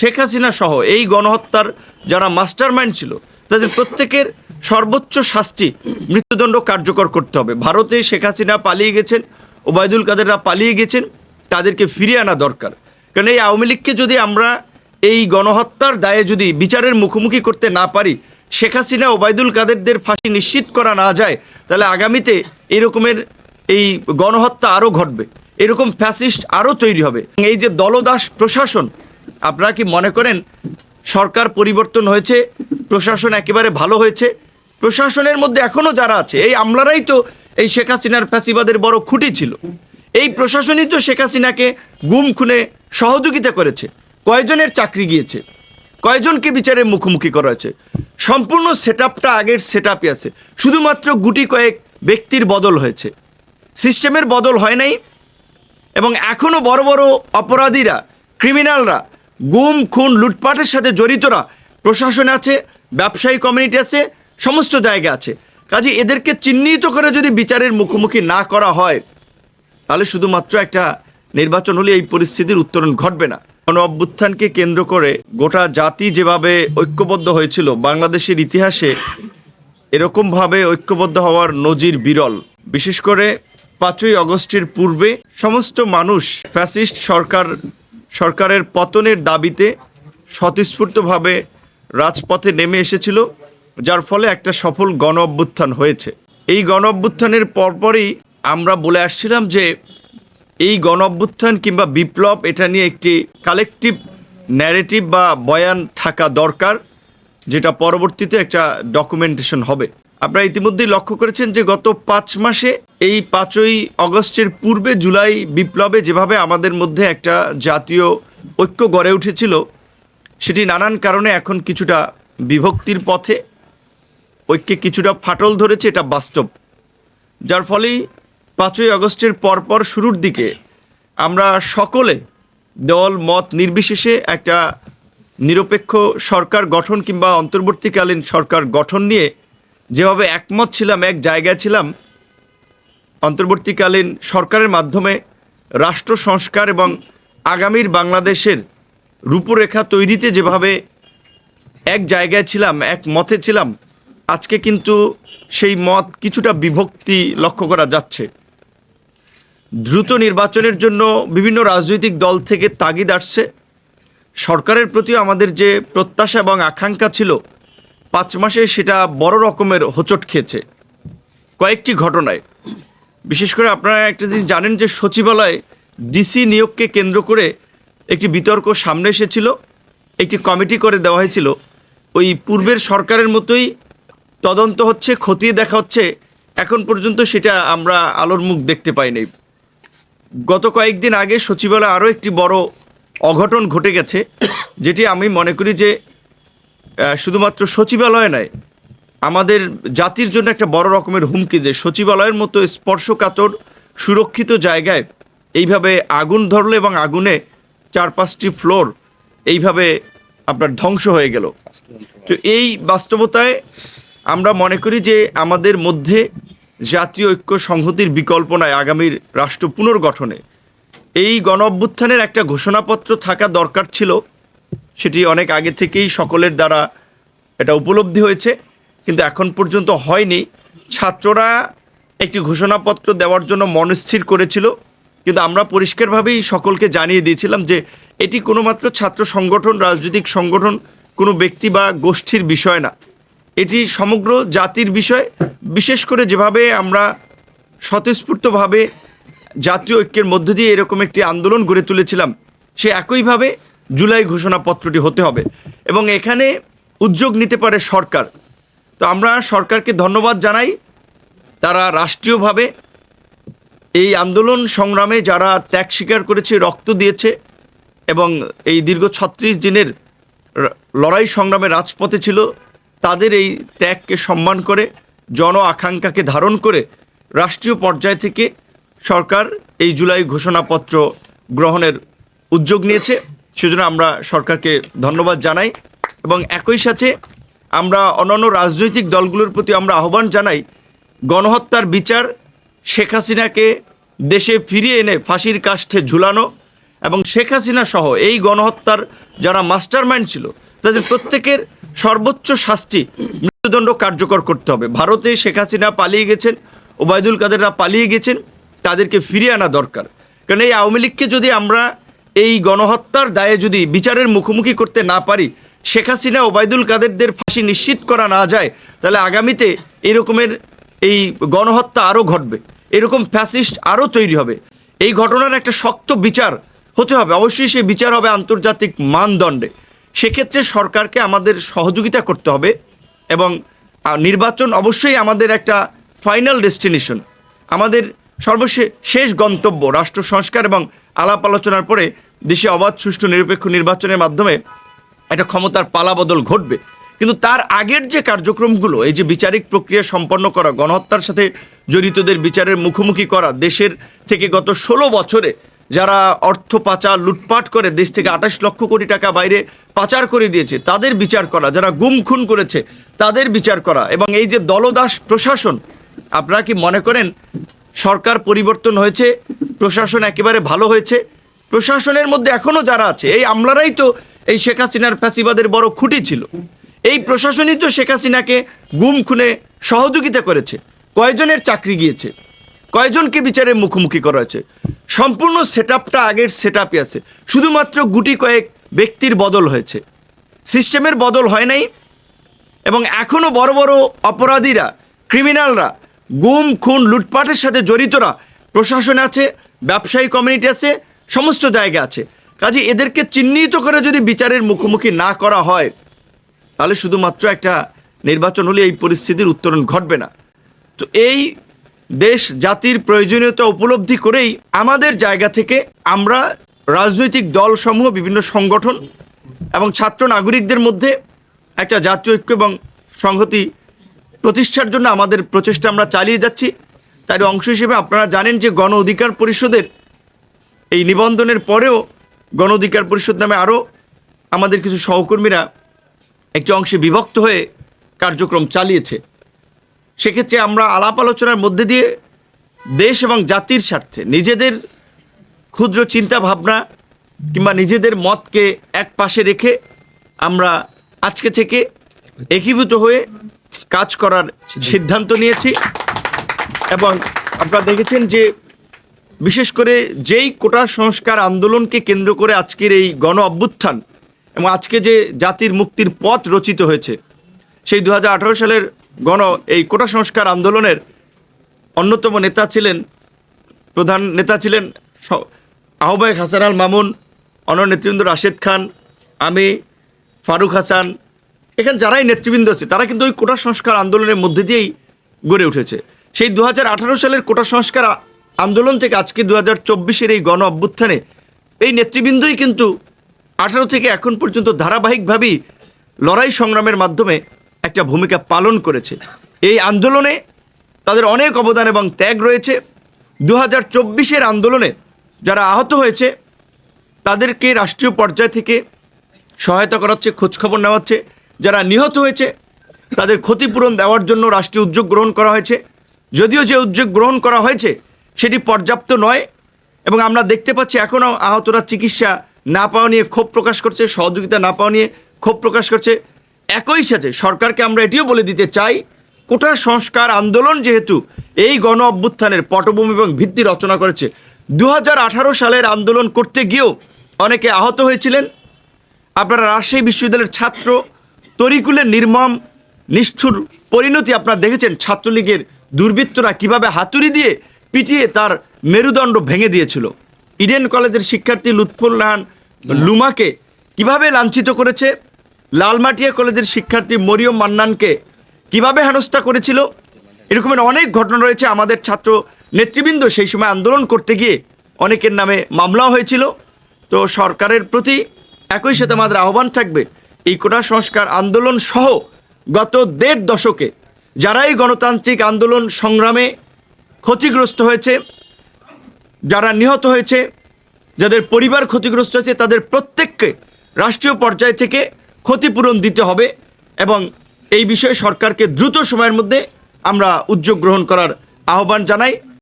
শেখ হাসিনা সহ এই গণহত্যার যারা মাস্টার মাইন্ড ছিল, তাদের প্রত্যেকের সর্বোচ্চ শাস্তি মৃত্যুদণ্ড কার্যকর করতে হবে। ভারতে শেখ হাসিনা পালিয়ে গেছেন, ওবায়দুল কাদেররা পালিয়ে গেছেন, তাদেরকে ফিরিয়ে আনা দরকার। কারণ এই আওয়ামী লীগকে যদি আমরা এই গণহত্যার দায়ে যদি বিচারের মুখোমুখি করতে না পারি, শেখ হাসিনা, ওবায়দুল কাদেরদের ফাঁসি নিশ্চিত করা না যায়, তাহলে আগামীতে এরকমের এই গণহত্যা আরও ঘটবে। এরকম ফ্যাসিস্ট আরও তৈরি হবে। এই যে দলদাস প্রশাসন আপনারা কি মনে করেন সরকার পরিবর্তন হয়েছে? প্রশাসন একেবারে ভালো হয়েছে? প্রশাসনের মধ্যে এখনও যারা আছে, এই আমলারাই তো এই শেখ হাসিনার ফ্যাসিবাদের বড় খুঁটি ছিল। এই প্রশাসনই তো শেখ হাসিনাকে গুম খুনে সহযোগিতা করেছে। কয়জনের চাকরি গিয়েছে? কয়জনকে বিচারের মুখোমুখি করা হয়েছে? সম্পূর্ণ সেট আগের সেট আছে। শুধুমাত্র গুটি কয়েক ব্যক্তির বদল হয়েছে। সিস্টেমের বদল হয় নাই এবং এখনও বড় বড় অপরাধীরা, ক্রিমিনালরা গুম, খুন, লুটপাটের সাথে জড়িতরা, প্রশাসন আছে, ব্যবসায়ী কমিউনিটি আছে, সমস্ত জায়গা আছে। কাজে এদেরকে চিহ্নিত করে যদি বিচারের মুখোমুখি না করা হয়, তাহলে শুধুমাত্র একটা নির্বাচন হলে এই পরিস্থিতির উত্তরণ ঘটবে না। গণ অভ্যুত্থানকে কেন্দ্র করে গোটা জাতি যেভাবে ঐক্যবদ্ধ হয়েছিল, বাংলাদেশের ইতিহাসে এরকমভাবে ঐক্যবদ্ধ হওয়ার নজির বিরল। বিশেষ করে পাঁচই অগস্টের পূর্বে সমস্ত মানুষ ফ্যাসিস্ট সরকার সরকারের পতনের দাবিতে স্বতঃস্ফূর্তভাবে রাজপথে নেমে এসেছিল, যার ফলে একটা সফল গণ অভ্যুত্থান হয়েছে। এই গণ অভ্যুত্থানের পরপরই আমরা বলে আসছিলাম যে, এই গণ অভ্যুত্থান কিংবা বিপ্লব এটা নিয়ে একটি কালেকটিভ ন্যারেটিভ বা বয়ান থাকা দরকার, যেটা পরবর্তীতে একটা ডকুমেন্টেশন হবে। আপনারা ইতিমধ্যেই লক্ষ্য করেছেন যে গত পাঁচ মাসে এই পাঁচই অগস্টের পূর্বে জুলাই বিপ্লবে যেভাবে আমাদের মধ্যে একটা জাতীয় ঐক্য গড়ে উঠেছিল, সেটি নানান কারণে এখন কিছুটা বিভক্তির পথে ঐক্যে কিছুটা ফাটল ধরেছে এটা বাস্তব। যার ফলেই পাঁচই আগস্টের পরপর শুরুর দিকে আমরা সকলে দল, মত নির্বিশেষে একটা নিরপেক্ষ সরকার গঠন কিংবা অন্তর্বর্তীকালীন সরকার গঠন নিয়ে যেভাবে একমত ছিলাম, এক জায়গায় ছিলাম অন্তর্বর্তীকালীন সরকারের মাধ্যমে রাষ্ট্র সংস্কার এবং আগামীর বাংলাদেশের রূপরেখা তৈরিতে যেভাবে এক জায়গায় ছিলাম, এক মতে ছিলাম, আজকে কিন্তু সেই মত কিছুটা বিভক্তি লক্ষ্য করা যাচ্ছে। দ্রুত নির্বাচনের জন্য বিভিন্ন রাজনৈতিক দল থেকে তাগিদ আসছে। সরকারের প্রতিও আমাদের যে প্রত্যাশা এবং আকাঙ্ক্ষা ছিল, পাঁচ মাসে সেটা বড় রকমের হোঁচট খেয়েছে। কয়েকটি ঘটনায় বিশেষ করে আপনারা একটা জিনিস জানেন যে সচিবালয়ে ডিসি নিয়োগকে কেন্দ্র করে একটি বিতর্ক সামনে এসেছিল, একটি কমিটি করে দেওয়া হয়েছিল। ওই পূর্বের সরকারের মতোই তদন্ত হচ্ছে, খতিয়ে দেখা হচ্ছে। এখন পর্যন্ত সেটা আমরা আলোর মুখ দেখতে পাইনি গত কয়েকদিন আগে সচিবালয়ে আরও একটি বড় অঘটন ঘটে গেছে, যেটি আমি মনে করি যে শুধুমাত্র সচিবালয় নয় আমাদের জাতির জন্য একটা বড় রকমের হুমকি যে সচিবালয়ের মতো স্পর্শকাতর, সুরক্ষিত জায়গায় এইভাবে আগুন ধরলো এবং আগুনে চার পাঁচটি ফ্লোর এইভাবে আপনার ধ্বংস হয়ে গেল। তো এই বাস্তবতায় আমরা মনে করি যে আমাদের মধ্যে জাতীয় ঐক্য সংহতির বিকল্প নয় আগামীর রাষ্ট্র পুনর্গঠনে এই গণ অভ্যুত্থানের একটা ঘোষণাপত্র থাকা দরকার ছিল, সেটি অনেক আগে থেকেই সকলের দ্বারা এটা উপলব্ধি হয়েছে। কিন্তু এখন পর্যন্ত হয়নি। ছাত্ররা একটি ঘোষণাপত্র দেওয়ার জন্য মনস্থির করেছিল। কিন্তু আমরা পরিষ্কারভাবেই সকলকে জানিয়ে দিয়েছিলাম যে এটি কোনো মাত্র ছাত্র সংগঠন, রাজনৈতিক সংগঠন, কোনো ব্যক্তি বা গোষ্ঠীর বিষয় না। এটি সমগ্র জাতির বিষয়। বিশেষ করে যেভাবে আমরা স্বতঃস্ফূর্তভাবে জাতীয় ঐক্যের মধ্য দিয়ে এরকম একটি আন্দোলন গড়ে তুলেছিলাম, সে একইভাবে জুলাই ঘোষণাপত্রটি হতে হবে। এবং এখানে উদ্যোগ নিতে পারে সরকার। তো আমরা সরকারকে ধন্যবাদ জানাই। তারা রাষ্ট্রীয়ভাবে এই আন্দোলন সংগ্রামে যারা ত্যাগ স্বীকার করেছে, রক্ত দিয়েছে এবং এই দীর্ঘ ছত্রিশ দিনের লড়াই সংগ্রামে রাজপথে ছিল, তাদের এই ত্যাগকে সম্মান করে, জন আকাঙ্ক্ষাকে ধারণ করে রাষ্ট্রীয় পর্যায় থেকে সরকার এই জুলাই ঘোষণাপত্র গ্রহণের উদ্যোগ নিয়েছে। সেজন্য আমরা সরকারকে ধন্যবাদ জানাই এবং একই সাথে আমরা অন্যান্য রাজনৈতিক দলগুলোর প্রতি আমরা আহ্বান জানাই, গণহত্যার বিচার শেখ হাসিনাকে দেশে ফিরিয়ে এনে ফাঁসির কাষ্ঠে ঝুলানো এবং শেখ হাসিনা সহ এই গণহত্যার যারা মাস্টার মাইন্ড ছিল, তাদের প্রত্যেকের সর্বোচ্চ শাস্তি মৃত্যুদণ্ড কার্যকর করতে হবে। ভারতে শেখ হাসিনা পালিয়ে গেছেন, ওবায়দুল কাদেররা পালিয়ে গেছেন, তাদেরকে ফিরিয়ে আনা দরকার। কারণ এই আওয়ামী লীগকে যদি আমরা এই গণহত্যার দায়ে যদি বিচারের মুখোমুখি করতে না পারি শেখ হাসিনা ওবায়দুল কাদেরদের ফাঁসি নিশ্চিত করা না যায়, তাহলে আগামীতে এরকমের এই গণহত্যা আরও ঘটবে, এরকম ফ্যাসিস্ট আরও তৈরি হবে। এই ঘটনার একটা শক্ত বিচার হতে হবে, অবশ্যই সেই বিচার হবে আন্তর্জাতিক মানদণ্ডে। সেক্ষেত্রে সরকারকে আমাদের সহযোগিতা করতে হবে এবং নির্বাচন অবশ্যই আমাদের একটা ফাইনাল ডেস্টিনেশন। আমাদের সর্বশেষ শেষ গন্তব্য রাষ্ট্র সংস্কার এবং আলাপ আলোচনার পরে দেশে অবাধ সুষ্ঠু নিরপেক্ষ নির্বাচনের মাধ্যমে একটা ক্ষমতার পালাবদল ঘটবে। কিন্তু তার আগের যে কার্যক্রমগুলো, এই যে বিচারিক প্রক্রিয়া সম্পন্ন করা, গণহত্যার সাথে জড়িতদের বিচারের মুখোমুখি করা, দেশের থেকে গত ষোলো বছরে যারা অর্থ পাচার, লুটপাট করে, দেশ থেকে আঠাশ লক্ষ কোটি টাকা বাইরে পাচার করে দিয়েছে, তাদের বিচার করা, যারা গুম খুন করেছে, তাদের বিচার করা এবং এই যে দলদাস প্রশাসন, আপনারা কি মনে করেন সরকার পরিবর্তন হয়েছে, প্রশাসন একেবারে ভালো হয়েছে? প্রশাসনের মধ্যে এখনও যারা আছে, এই আমলারাই তো এই শেখ হাসিনার ফ্যাসিবাদের বড় খুঁটি ছিল। এই প্রশাসনই তো শেখ হাসিনাকে গুম খুনে সহযোগিতা করেছে। কয়জনের চাকরি গিয়েছে? কয়জনকে বিচারের মুখোমুখি করা হয়েছে সম্পূর্ণ সেট আগের সেট আছে। শুধুমাত্র গুটি কয়েক ব্যক্তির বদল হয়েছে। সিস্টেমের বদল হয় নাই এবং এখনও বড় বড় অপরাধীরা, ক্রিমিনালরা, গুম, খুন, লুটপাটের সাথে জড়িতরা প্রশাসন আছে, ব্যবসায়ী কমিউনিটি আছে, সমস্ত জায়গা আছে। কাজে এদেরকে চিহ্নিত করে যদি বিচারের মুখোমুখি না করা হয়, তাহলে শুধুমাত্র একটা নির্বাচন হলে এই পরিস্থিতির উত্তরণ ঘটবে না। তো এই দেশ জাতির প্রয়োজনীয়তা উপলব্ধি করেই আমাদের জায়গা থেকে আমরা রাজনৈতিক দলসমূহ, বিভিন্ন সংগঠন এবং ছাত্র নাগরিকদের মধ্যে একটা জাতীয় ঐক্য এবং সংহতি প্রতিষ্ঠার জন্য আমাদের প্রচেষ্টা আমরা চালিয়ে যাচ্ছি। তার অংশ হিসেবে আপনারা জানেন যে গণ অধিকার পরিষদের এই নিবন্ধনের পরেও গণ অধিকার পরিষদ নামে আরও আমাদের কিছু সহকর্মীরা একটি অংশে বিভক্ত হয়ে কার্যক্রম চালিয়েছে। সেক্ষেত্রে আমরা আলাপ আলোচনার মধ্যে দিয়ে দেশ এবং জাতির স্বার্থে নিজেদের ক্ষুদ্র চিন্তা ভাবনা কিংবা নিজেদের মতকে এক পাশে রেখে আমরা আজকে থেকে একীভূত হয়ে কাজ করার সিদ্ধান্ত নিয়েছি। এবং আপনারা দেখেছেন যে বিশেষ করে যেই কোটা সংস্কার আন্দোলনকে কেন্দ্র করে আজকের এই গণ অভ্যুত্থান এবং আজকে যে জাতির মুক্তির পথ রচিত হয়েছে, সেই দু হাজার আঠারো সালের গণ এই কোটা সংস্কার আন্দোলনের অন্যতম নেতা ছিলেন, প্রধান নেতা ছিলেন আহ্বায়ক হাসান আল মামুন অন্য নেতৃবৃন্দ রাশেদ খান, আমি ফারুক হাসান, এখানে যারাই নেতৃবৃন্দ আছে, তারা কিন্তু ওই কোটা সংস্কার আন্দোলনের মধ্যে দিয়েই গড়ে উঠেছে। সেই দু হাজার আঠারো সালের কোটা সংস্কার আন্দোলন থেকে আজকে দু হাজার চব্বিশের এই গণ অভ্যুত্থানে এই নেতৃবৃন্দই কিন্তু আঠারো থেকে এখন পর্যন্ত ধারাবাহিকভাবেই লড়াই সংগ্রামের মাধ্যমে একটা ভূমিকা পালন করেছে। এই আন্দোলনে তাদের অনেক অবদান এবং ত্যাগ রয়েছে। দু হাজার চব্বিশের আন্দোলনে যারা আহত হয়েছে, তাদেরকে রাষ্ট্রীয় পর্যায় থেকে সহায়তা করা হচ্ছে খোঁজখবর নেওয়া হচ্ছে যারা নিহত হয়েছে, তাদের ক্ষতিপূরণ দেওয়ার জন্য রাষ্ট্রীয় উদ্যোগ গ্রহণ করা হয়েছে। যদিও যে উদ্যোগ গ্রহণ করা হয়েছে সেটি পর্যাপ্ত নয় এবং আমরা দেখতে পাচ্ছি এখনও আহতরা চিকিৎসা না পাওয়া নিয়ে ক্ষোভ প্রকাশ করছে, সহযোগিতা না পাওয়া নিয়ে ক্ষোভ প্রকাশ করছে। একই সাথে সরকারকে আমরা এটিও বলে দিতে চাই, কোটা সংস্কার আন্দোলন যেহেতু এই গণ অভ্যুত্থানের পটভূমি এবং ভিত্তি রচনা করেছে। দু হাজার আঠারো সালের আন্দোলন করতে গিয়েও অনেকে আহত হয়েছিলেন। আপনারা রাজশাহী বিশ্ববিদ্যালয়ের ছাত্র তরিকুলের নির্মম, নিষ্ঠুর পরিণতি আপনারা দেখেছেন। ছাত্রলীগের দুর্বৃত্তরা কীভাবে হাতুড়ি দিয়ে পিটিয়ে তার মেরুদণ্ড ভেঙে দিয়েছিল। ইডেন কলেজের শিক্ষার্থী লুৎফুল রাহান লুমাকে কীভাবে লাঞ্ছিত করেছে? লালমাটিয়া কলেজের শিক্ষার্থী মরিয়ম মান্নানকে কীভাবে হেনস্থা করেছিল? এরকমের অনেক ঘটনা রয়েছে আমাদের ছাত্র নেতৃবৃন্দ সেই সময় আন্দোলন করতে গিয়ে অনেকের নামে মামলা হয়েছিল। তো সরকারের প্রতি একই সাথে আমাদের আহ্বান থাকবে, এই কোটা সংস্কার আন্দোলন সহ গত দেড় দশকে যারাই গণতান্ত্রিক আন্দোলন সংগ্রামে ক্ষতিগ্রস্ত হয়েছে, যারা নিহত হয়েছে, যাদের পরিবার ক্ষতিগ্রস্ত হয়েছে, তাদের প্রত্যেককে রাষ্ট্রীয় পর্যায় থেকে ক্ষতিপূরণ দিতে হবে এবং এই বিষয়ে সরকারকে দ্রুত সময়ের মধ্যে আমরা উদ্যোগ গ্রহণ করার আহ্বান জানাই।